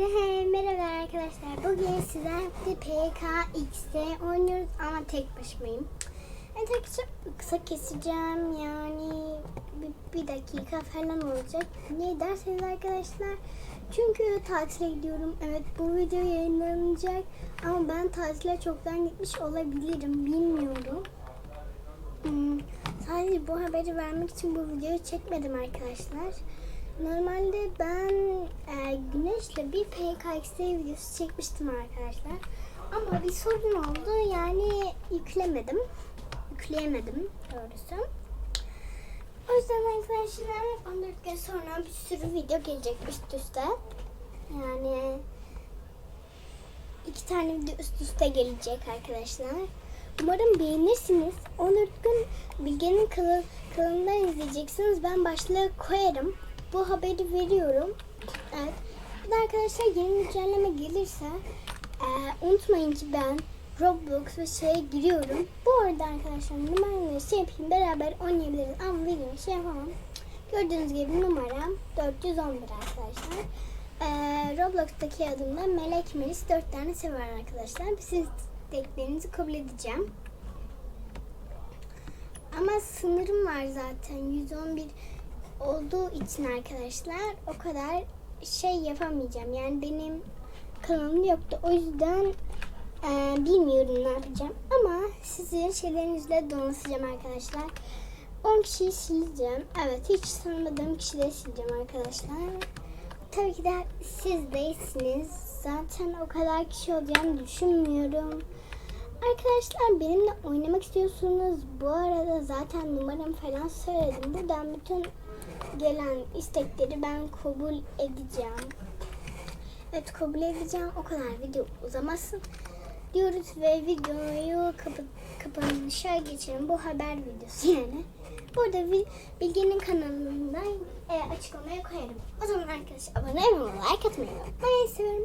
Hepinize merhaba arkadaşlar. Bugün sizlerle PKX'de oynuyoruz ama tek başımayım. Evet arkadaşlar kısa keseceğim yani bir, bir dakika falan olacak. Niye derseniz arkadaşlar çünkü tatile gidiyorum. Evet bu video yayınlanacak ama ben tatile çoktan gitmiş olabilirim bilmiyorum. Hmm, sadece bu haberi vermek için bu videoyu çekmedim arkadaşlar. Normalde ben e, Güneş'le bir PKXD videosu çekmiştim arkadaşlar. Ama bir sorun oldu yani yüklemedim. Yükleyemedim doğrusu. O yüzden arkadaşlar 14 gün sonra bir sürü video gelecek üst üste. Yani iki tane video üst üste gelecek arkadaşlar. Umarım beğenirsiniz. 14 gün Bilge'nin kanalı, kanalından izleyeceksiniz. Ben başlığa koyarım. Bu haberi veriyorum. Evet. Bir de arkadaşlar yeni güncelleme gelirse e, unutmayın ki ben Roblox ve şeye giriyorum. Bu arada arkadaşlar numaramı şey yapayım beraber oynayabiliriz ama videomu şey yapamam. Gördüğünüz gibi numaram 411 arkadaşlar. E, Roblox'taki adımda Melek Melis 4 tane sever arkadaşlar. Siz isteklerinizi kabul edeceğim. Ama sınırım var zaten 111 olduğu için arkadaşlar o kadar şey yapamayacağım. Yani benim kanalım yoktu. O yüzden e, bilmiyorum ne yapacağım. Ama sizin şeylerinizle donatacağım arkadaşlar. 10 kişiyi sileceğim. Evet hiç tanımadığım kişileri sileceğim arkadaşlar. Tabii ki de siz değilsiniz. Zaten o kadar kişi olacağını düşünmüyorum. Arkadaşlar benimle oynamak istiyorsunuz. Bu arada zaten numaramı falan söyledim. Buradan bütün gelen istekleri ben kabul edeceğim. Evet kabul edeceğim. O kadar video uzamasın diyoruz ve videoyu kapa kapanışa geçelim. Bu haber videosu yani. Burada Bilge'nin kanalından e, açıklamaya koyarım. O zaman arkadaşlar abone olmayı, like atmayı unutmayın. Seviyorum.